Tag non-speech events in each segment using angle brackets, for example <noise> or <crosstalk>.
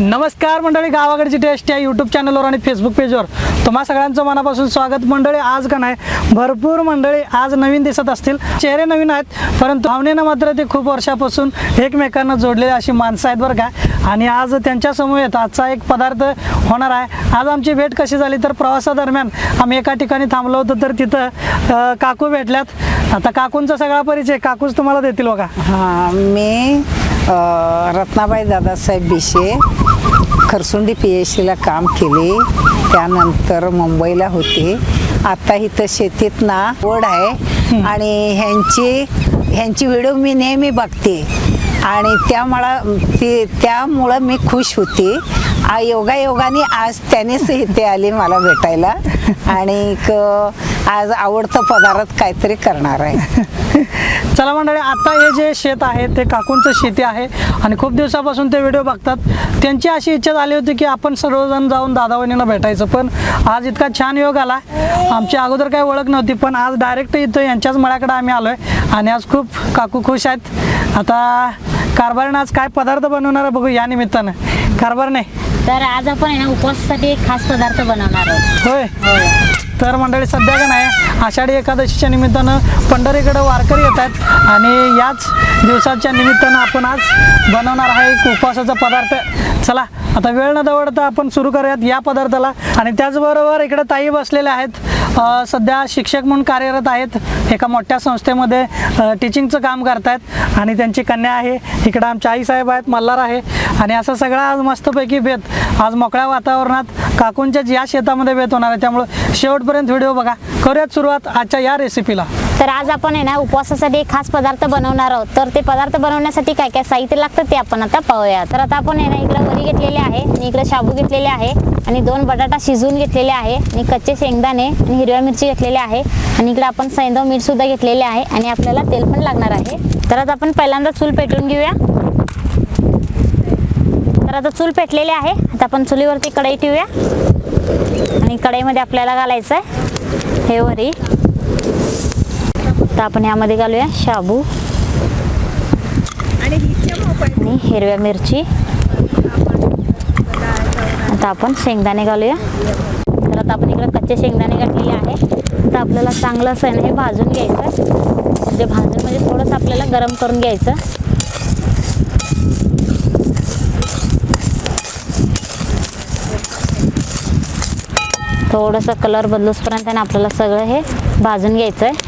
नमस्कार मंडळी गावाकडची टेस्ट या यूट्यूब चॅनलवर आणि फेसबुक पेजवर तुम्हा सगळ्यांचं मनापासून स्वागत. मंडळी आज का नाही भरपूर मंडळी आज नवीन दिसत असतील. चेहरे नवीन आहेत परंतु भावनेनं मात्र ते खूप वर्षापासून एकमेकांना जोडलेले अशी माणसं आहेत बरं का. आणि आज त्यांच्यासमोर येत आजचा एक पदार्थ होणार आहे. आज आमची भेट कशी झाली तर प्रवासादरम्यान आम्ही एका ठिकाणी थांबलो होतो तर तिथं काकू भेटल्यात. आता काकूंचा सगळा परिचय काकूच तुम्हाला देतील बघा. हां मी रत्नाबाई दादासाहेब बिशे खरसुंडी पी एच सीला काम केले. त्यानंतर मुंबईला होते. आता इथं शेतीत ना आवड आहे. आणि ह्यांची ह्यांची व्हिडिओ मी नेहमी बघते. आणि त्यामुळं ती त्यामुळं मी खुश होते. आ योगायोगाने आज त्यानेच इथे आली मला भेटायला. आणि आज आवडतं पदार्थ काहीतरी करणार आहे. चला मंडळी आता हे जे शेत आहे ते काकूंचं शेती आहे. आणि खूप दिवसापासून ते व्हिडिओ बघतात. त्यांची अशी इच्छा झाली होती की आपण सर्वजण जाऊन दादावणींना भेटायचं पण आज इतका छान योग आला. आमची अगोदर काही ओळख नव्हती पण आज डायरेक्ट इथं यांच्याच मळ्याकडे आम्ही आलोय. आणि आज खूप काकू खुश आहेत. आता कारभारनं आज काय पदार्थ बनवणार आहे बघू या निमित्तानं. कारभारने तर आज आपण आहे ना उपवासासाठी एक खास पदार्थ बनवणार आहोत. होय? तर मंडळी सध्या का नाही आषाढी एकादशीच्या निमित्तानं पंढरीकडे वारकरी येत आहेत आणि याच दिवसाच्या निमित्तानं आपण आज बनवणार आहे एक उपवासाचा पदार्थ. चला आता वेळ न दवडता आपण सुरू करूयात या पदार्थाला. आणि त्याचबरोबर इकडे ताई बसलेल्या आहेत. सध्या शिक्षक म्हणून कार्यरत आहेत. एका मोठ्या संस्थेमध्ये टीचिंगचं काम करतायत. आणि त्यांची कन्या आहे. इकडं आमच्या आईसाहेब आहेत मल्हार आहे. आणि असं सगळं आज मस्तपैकी बेत आज मोकळ्या वातावरणात काकूंच्याच या शेतामध्ये बेत होणार आहे. त्यामुळं शेवटपर्यंत व्हिडिओ बघा. करूयात सुरुवात आजच्या या रेसिपीला तर आज आपण आहे ना उपवासासाठी एक खास पदार्थ बनवणार आहोत. तर ते पदार्थ बनवण्यासाठी काय काय साहित्य लागतं ते आपण आता पाहूया. तर आता आपण आहे ना इकडे वरी घेतलेले आहे आणि इकडे शाबू घेतलेले आहे आणि दोन बटाटा शिजवून घेतलेले आहे आणि कच्चे शेंगदाणे आणि हिरव्या मिरची घेतलेल्या आहे आणि इकडे आपण सैंदव मीठ सुद्धा घेतलेले आहे आणि आपल्याला तेल पण लागणार आहे. तर आता आपण पहिल्यांदा चूल पेटवून घेऊया. तर आता चूल पेटलेली आहे. आता आपण चुलीवरती कढई ठेवूया. आणि कढईमध्ये आपल्याला घालायचं आहे हे वरी. तर आपण यामध्ये घालूया शाबू आणि हिरव्या मिरची. आता आपण शेंगदाणे घालूया. तर आता आपण इकडे कच्चे शेंगदाणे घातलेले आहे. तर आपल्याला चांगलं असं आहे ना हे भाजून घ्यायचं म्हणजे भाजून म्हणजे थोडंसं आपल्याला गरम करून घ्यायचं थोडंसं कलर बदलूसपर्यंत आपल्याला सगळं हे भाजून घ्यायचं आहे.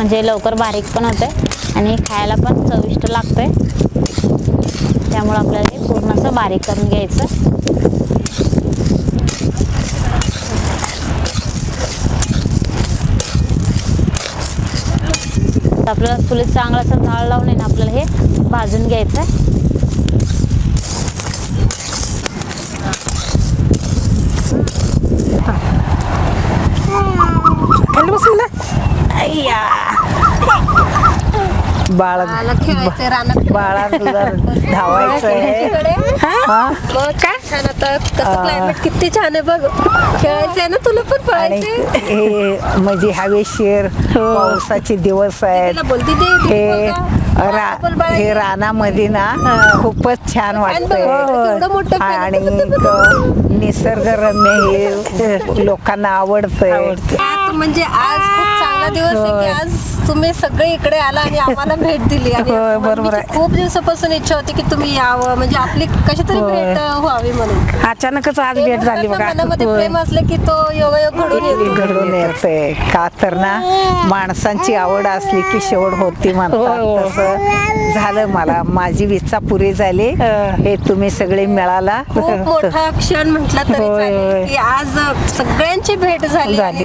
म्हणजे लवकर बारीक पण होते आणि खायला पण चविष्ट लागतं आहे त्यामुळं आपल्याला हे पूर्ण असं बारीक करून घ्यायचं. तर आपल्याला चुलीत चांगलं असं जाळ लावून आहे ना आपल्याला हे भाजून घ्यायचं आहे बाळ बाळा धावायचं हा? किती छान आहे बघ. खेळायचंय ना तुला पण आणि पळायचंय? हे म्हणजे हवेशीर पावसाचे दिवस आहेत. हे रा हे रानामध्ये ना खूपच छान fan आणि निसर्गरम्य हे लोकांना आवडतंय. म्हणजे आज खूप चांगला दिवस आहे की आज तुम्ही सगळे इकडे आला आणि आम्हाला भेट दिली. आणि होय, बरोबर म्हणजे आहे. खूप दिवसापासून इच्छा होती की तुम्ही यावं. म्हणजे आपली कशी तरी होय. भेट व्हावी म्हणून. अचानकच आज भेट झाली बघा. मनामध्ये होय. प्रेम असलं की तो योगायोग घडून येतो. घडून येते. का तर ना माणसांची आवड असली की शेवट होती म्हणतात. तसं झालं मला. माझी इच्छा पुरी झाली. हे. तुम्ही सगळे मिळाला. खूप मोठा क्षण म्हटला तरी होय, चालेल होय. की आज सगळ्यांची भेट झाली झाली. आणि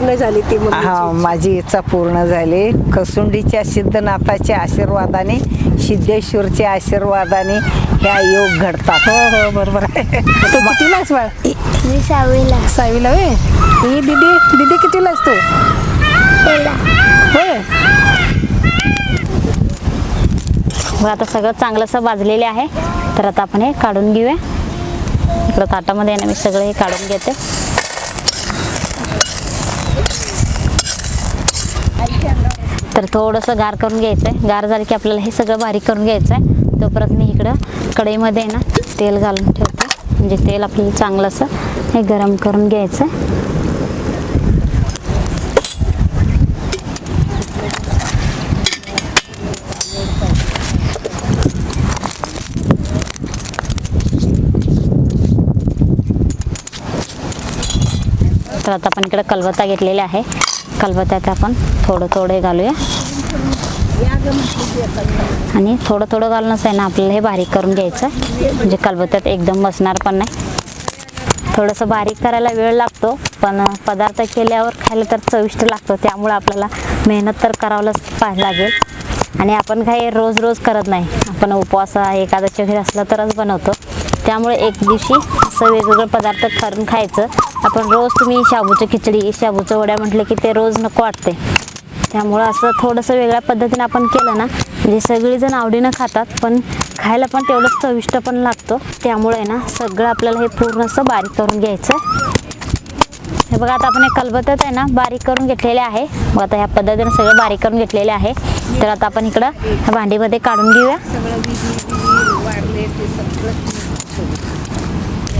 पूर्ण झाली ती. हा माझी इच्छा पूर्ण झाली. कसुंडीच्या सिद्धनाथाच्या आशीर्वादाने सिद्धेश्वरच्या आशीर्वादाने ह्या योग घडतात. हो हो बरोबर आहे. तू बाळ? मी सहावीला. सहावीला वे ही. दीदी दीदी कितीला तू? होय? मग आता सगळं चांगलं असं भाजलेले आहे. तर आता आपण हे काढून घेऊया. इकडं ताटामध्ये आहे ना मी सगळं हे काढून घेते. तर थोडंसं गार करून घ्यायचं आहे गार झालं की आपल्याला हे सगळं बारीक करून घ्यायचं आहे तोपर्यंत मी इकडं कढईमध्ये आहे ना तेल घालून ठेवते. म्हणजे तेल आपल्याला चांगलं असं हे गरम करून घ्यायचं तर आता आपण इकडे कलबत्ता घेतलेला आहे. कलबत्त्यात आपण थोडं थोडं घालूया. आणि थोडं थोडं घालूनच आहे ना आपल्याला हे बारीक करून घ्यायचं म्हणजे कलबत्त्यात एकदम बसणार पण नाही. थोडंसं बारीक करायला वेळ लागतो पण पदार्थ केल्यावर खायला तर चविष्ट लागतो. त्यामुळे आपल्याला मेहनत तर करावंच पाहायला लागेल. आणि आपण काही रोज रोज करत नाही. आपण उपवास एकादशी वगैरे असला तरच बनवतो. त्यामुळे एक दिवशी असं वेगवेगळं पदार्थ करून खायचं. आपण रोज तुम्ही शाबूचं खिचडी शाबूचं वड्या म्हटलं की ते रोज नको वाटते. त्यामुळं असं थोडंसं वेगळ्या पद्धतीने आपण केलं ना म्हणजे सगळीजण आवडीनं खातात पण खायला पण तेवढंच चविष्ट पण लागतो. त्यामुळे आहे ना सगळं आपल्याला हे पूर्ण असं बारीक करून घ्यायचं. हे बघा आता आपण हे कलबत्त्यात आहे ना बारीक करून घेतलेले आहे. मग आता ह्या पद्धतीने सगळं बारीक करून घेतलेले आहे. तर आता आपण इकडं ह्या भांडीमध्ये काढून घेऊया.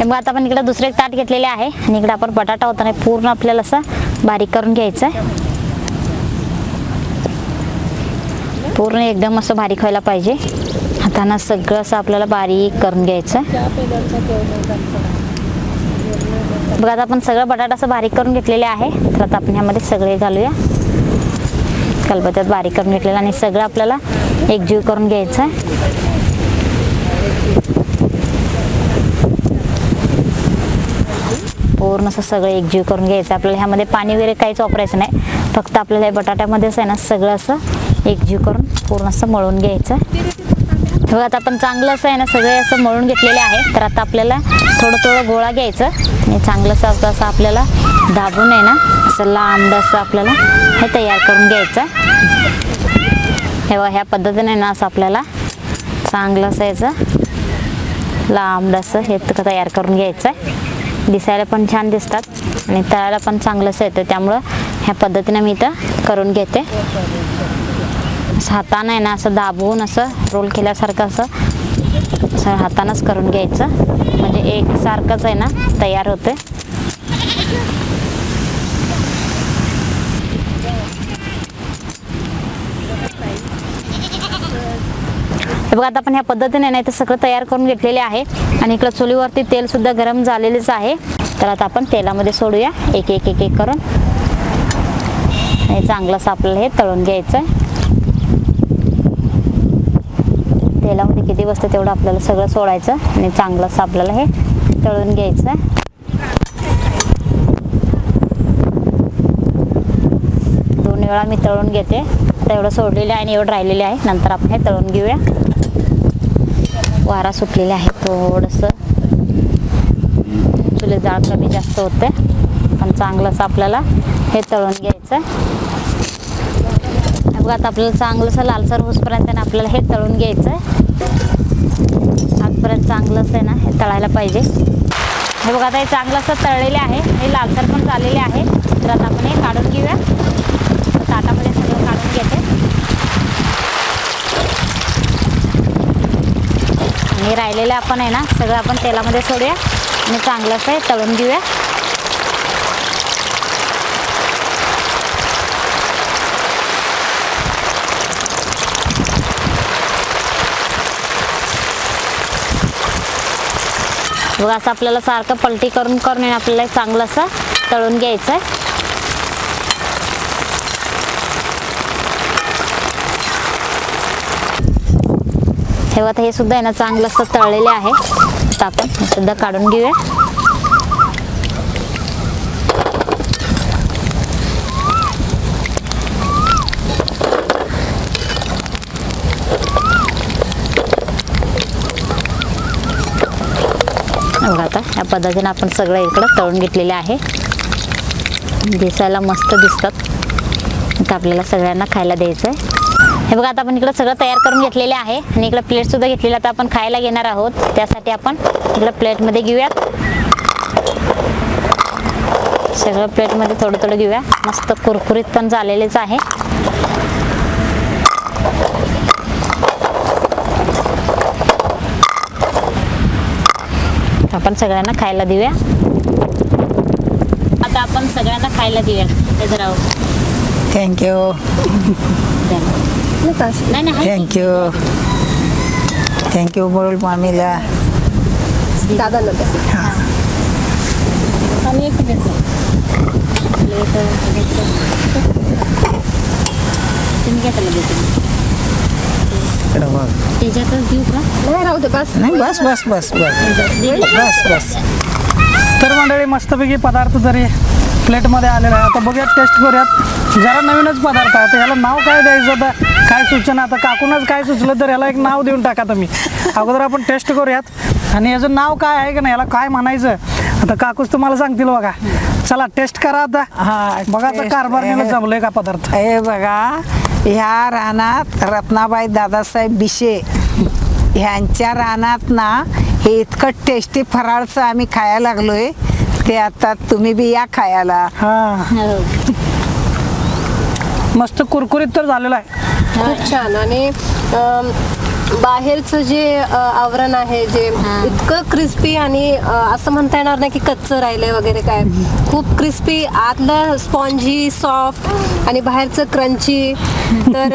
मग आता आपण इकडं दुसरे एक ताट घेतलेले आहे. आणि इकडे आपण बटाटा होताना पूर्ण आपल्याला असं बारीक करून घ्यायचं आहे. पूर्ण एकदम असं बारीक व्हायला पाहिजे. हातानं सगळं असं आपल्याला बारीक करून घ्यायचं बघा आता आपण सगळं बटाटा असं बारीक करून घेतलेले आहे. तर आता आपण ह्यामध्ये सगळे घालूया. कलबत्यात बारीक करून घेतलेलं आणि सगळं आपल्याला एकजीव करून घ्यायचं आहे. पूर्ण असं सगळं एकजीव करून घ्यायचं. आपल्याला ह्यामध्ये पाणी वगैरे काहीच वापरायचं नाही. फक्त आपल्याला हे बटाट्यामध्येच आहे ना सगळं असं एकजीव करून पूर्ण असं मळून घ्यायचं. तेव्हा आता आपण चांगलं असं आहे ना सगळे असं मळून घेतलेले आहे. तर आता आपल्याला थोडं थोडं गोळा घ्यायचं. आणि चांगलंसं असं असं आपल्याला दाबून आहे ना असं लांब असं आपल्याला हे तयार करून घ्यायचं. तेव्हा ह्या पद्धतीने ना असं आपल्याला चांगलं असं याचं लांब असं हे तयार करून घ्यायचं. आहे दिसायला पण छान दिसतात आणि तळायला पण चांगलंच येतं त्यामुळं ह्या पद्धतीने मी इथं करून घेते. असं हातानं आहे ना असं दाबवून असं रोल केल्यासारखं असं असं हातानंच करून घ्यायचं. म्हणजे एकसारखंच आहे ना तयार होते बघा आता आपण ह्या पद्धतीने नाही तर सगळं तयार करून घेतलेले आहे. आणि इकडं चुलीवरती तेल सुद्धा गरम झालेलेच आहे. तर आता आपण तेलामध्ये सोडूया. एक एक एक एक करून. आणि चांगलंच आपल्याला हे तळून घ्यायचं आहे तेलामध्ये किती बसतं तेवढं आपल्याला सगळं सोडायचं. आणि चांगलंच आपल्याला हे तळून घ्यायचं आहे दोन वेळा मी तळून घेते. आता एवढं सोडलेलं आहे आणि एवढं राहिलेलं आहे. नंतर आपण हे तळून घेऊया. वारा सुटलेला आहे थोडंसं. चुले जाळ कमी जास्त होते. पण चांगलंच आपल्याला हे तळून घ्यायचं आहे. बघा आता आपल्याला चांगलंसं लालसर होसपर्यंत आहे ना आपल्याला हे तळून घ्यायचं आहे. आजपर्यंत चांगलंच आहे ना हे तळायला पाहिजे. हे बघा आता हे चांगलं असं तळलेले आहे. हे लालसर पण झालेले आहे. तर आता आपण हे काढून घेऊया ताटामध्ये सगळं काढून घेते आणि राहिलेलं आपण आहे ना सगळं आपण तेलामध्ये सोडूया आणि चांगलं असं तळून घेऊया. बघा असं आपल्याला सारखं पलटी करून करून आपल्याला चांगलं असं तळून घ्यायचं आहे तेव्हा आता हे सुद्धा आहे ना चांगलं असं तळलेले आहे. तर आपण हे सुद्धा काढून घेऊया. बघा आता या पद्धतीने आपण सगळं इकडं तळून घेतलेले आहे. दिसायला मस्त दिसतात. आता आपल्याला सगळ्यांना खायला द्यायचं आहे हे बघा आता आपण इकडं सगळं तयार करून घेतलेले आहे. आणि इकडं प्लेटसुद्धा घेतलेलं आता आपण खायला घेणार आहोत. त्यासाठी आपण इकडं प्लेटमध्ये घेऊयात. सगळं प्लेटमध्ये थोडं थोडं घेऊया. मस्त कुरकुरीत पण झालेलेच आहे. आपण सगळ्यांना खायला देऊया. आता आपण सगळ्यांना खायला देऊया. इधर राहू थँक्यू नाही नाही आहे. थँक्यू थँक्यू बोल मामीला दादा नंतर आणि एक मिनिट. Plate, plate. तुम्ही काय त्याला देते इकडं बघ. त्याच्यातच देऊ का नाही राहू दे बस नाही बस बस बस बस बस बस तर मंडळी मस्तपैकी पदार्थ तरी प्लेटमध्ये आलेला आहे आता बघूयात टेस्ट करूयात जरा नवीनच पदार्थ आहे. तर ह्याला नाव काय द्यायचं आता? काय सूचना? आता काकूनच काय सुचलं तर ह्याला एक नाव देऊन टाका तुम्ही. अगोदर आपण टेस्ट करूयात. आणि याचं नाव काय आहे का नाही? याला काय म्हणायचं? आता काकूच तुम्हाला सांगतील बघा. चला टेस्ट करा आता. हा, बघा आता. कारभारणीला जमलंय का पदार्थ? हे बघा. ह्या रानात रत्नाबाई दादासाहेब बिशे ह्यांच्या रानात ना हे इतकं टेस्टी फराळचं आम्ही खायला लागलोय. ते आता तुम्ही बी या खायला. हा. मस्त कुरकुरीत तर झालेला आहे. खूप छान. आणि बाहेरचं जे आवरण आहे जे इतकं क्रिस्पी आणि असं म्हणता येणार नाही की कच्चं राहिलंय वगैरे काय. खूप क्रिस्पी आतलं स्पॉन्जी सॉफ्ट आणि बाहेरचं क्रंची तर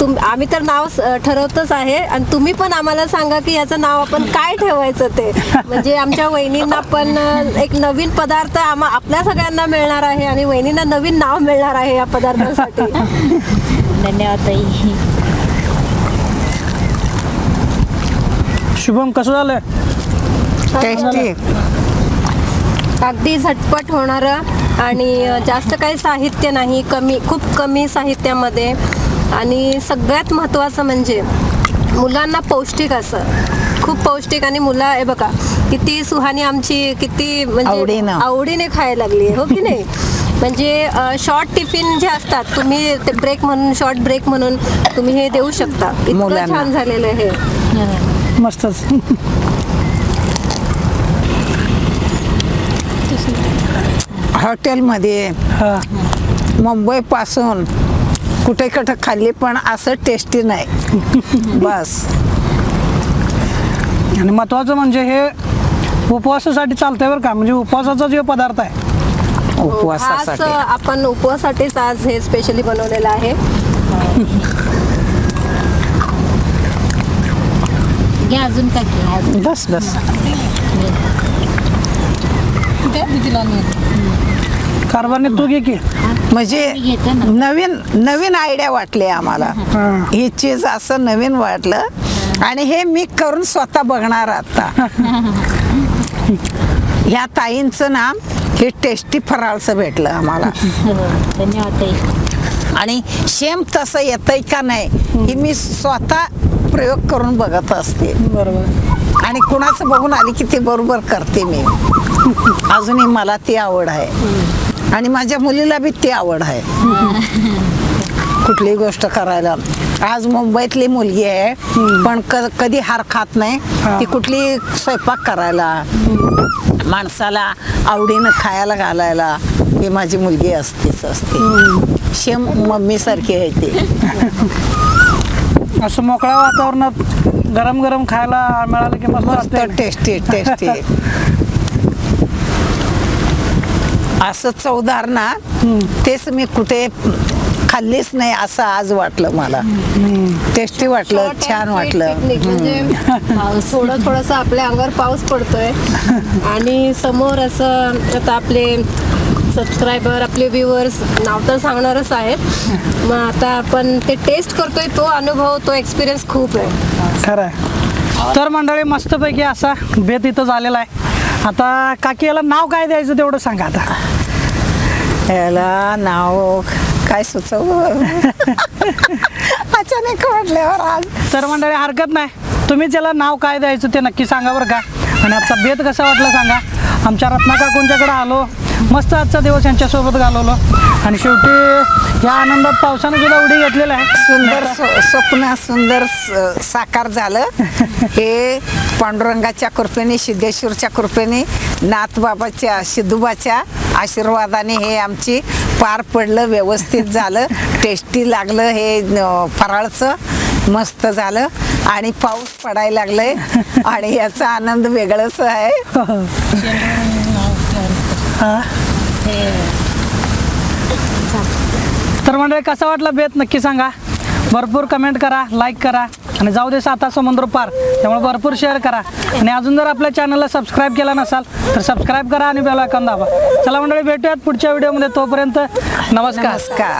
तुम आम्ही तर नाव ठरवतच आहे. आणि तुम्ही पण आम्हाला सांगा की याचं नाव आपण काय ठेवायचं ते. म्हणजे आमच्या वहिनींना पण एक नवीन पदार्थ आम्हा आपल्या सगळ्यांना मिळणार आहे आणि वहिनींना नवीन नाव मिळणार आहे या पदार्थासाठी. धन्यवाद ताई. शुभम कसं झालं टेस्टी अगदी झटपट होणारं आणि जास्त काही साहित्य नाही कमी खूप कमी साहित्यामध्ये. आणि सगळ्यात महत्त्वाचं म्हणजे मुलांना पौष्टिक असं. खूप पौष्टिक आणि मुलं हे बघा किती सुहानी आमची किती म्हणजे आवडीनं. आवडीने खायला लागली हो की नाही? म्हणजे शॉर्ट टिफिन जे असतात तुम्ही ते ब्रेक म्हणून शॉर्ट ब्रेक म्हणून तुम्ही हे देऊ शकता. इतकं. छान झालेलं आहे हे. मस्तच. हॉटेलमध्ये हा. मुंबईपासून कुठे कुठे खाल्ली पण असं टेस्टी नाही. बस. आणि महत्वाचं म्हणजे हे उपवासासाठी चालतंय बरं का म्हणजे उपवासाचा जो पदार्थ आहे. आज उपवासासाठी आपण उपवासाठीच आज हे स्पेशली बनवलेलं आहे. <laughs> घ्या अजून काय घ्या. बस बस. कारभारने तू घे की. म्हणजे. नवीन नवीन आयडिया वाटली आम्हाला. ही. चीज असं नवीन वाटलं. आणि हे मी करून स्वतः बघणार आता. <laughs> ह्या ताईंचं नाम हे टेस्टी फराळचं भेटलं आम्हाला. हो, धन्यवाद आणि सेम तसं येतंय का नाही ही मी स्वतः प्रयोग करून बघत असते. बरोबर. आणि कुणाचं बघून आली की ते बरोबर करते मी. अजूनही मला ती आवड आहे. आणि माझ्या मुलीला बी ती आवड आहे. कुठलीही गोष्ट करायला. आज मुंबईतली मुलगी आहे पण कधी हार खात नाही. ती कुठली स्वयंपाक करायला माणसाला आवडीनं खायला घालायला ही माझी मुलगी असतेच असते. शेम मम्मी सारखी आहे ती. असं मोकळ्या वातावरणात गरम गरम खायला मिळालं की मस्त. टेस्टी टेस्टी <laughs> असं चवदार ना तेच मी कुठे खाल्लीच नाही असं आज वाटलं मला. टेस्टी वाटलं छान वाटलं. म्हणजे थोडं <laughs> थोडंसं आपल्या अंगावर पाऊस पडतोय. <laughs> आणि समोर असं आता आपले सबस्क्रायबर आपले व्ह्युअर्स नाव तर सांगणारच आहेत. मग आता आपण ते टेस्ट करतोय तो अनुभव तो एक्सपिरियन्स खूप आहे. खरं आहे तर मंडळी मस्तपैकी असा बेत इथं झालेला आहे. आता काकी याला नाव काय द्यायचं तेवढं सांगा आता. याला नाव काय सुचव? <laughs> अचानक म्हटल्यावर आज. तर मंडळी हरकत नाही. तुम्हीच याला नाव काय द्यायचं ते नक्की सांगा बरं का. आणि आजचा बेत कसा वाटला सांगा. आमच्या रत्ना काकूंच्याकडे आलो. मस्त आजचा दिवस यांच्यासोबत घालवलो. आणि शेवटी या आनंदात पावसानं सुद्धा उडी घेतलेला आहे. सुंदर स्व- स्वप्न सुंदर स- साकार झालं. <laughs> हे पांडुरंगाच्या कृपेने सिद्धेश्वरच्या कृपेने नाथबाबाच्या सिद्धूबाच्या आशीर्वादाने हे आमची पार पडलं व्यवस्थित झालं. टेस्टी लागलं हे न- फराळचं. मस्त झालं. आणि पाऊस पडायला लागलाय. आणि याचा आनंद वेगळाच आहे. हा. तर मंडळी कसा वाटला बेत? नक्की सांगा. भरपूर कमेंट करा लाईक करा आणि जाऊ दे साता समुद्र पार. त्यामुळे भरपूर शेअर करा. आणि अजून जर आपल्या चॅनलला सबस्क्राईब केला नसाल तर सबस्क्राईब करा आणि बेल आयकॉन दाबा. चला मंडळी भेटूयात पुढच्या व्हिडिओमध्ये तोपर्यंत नमस्कार. नमस्कार.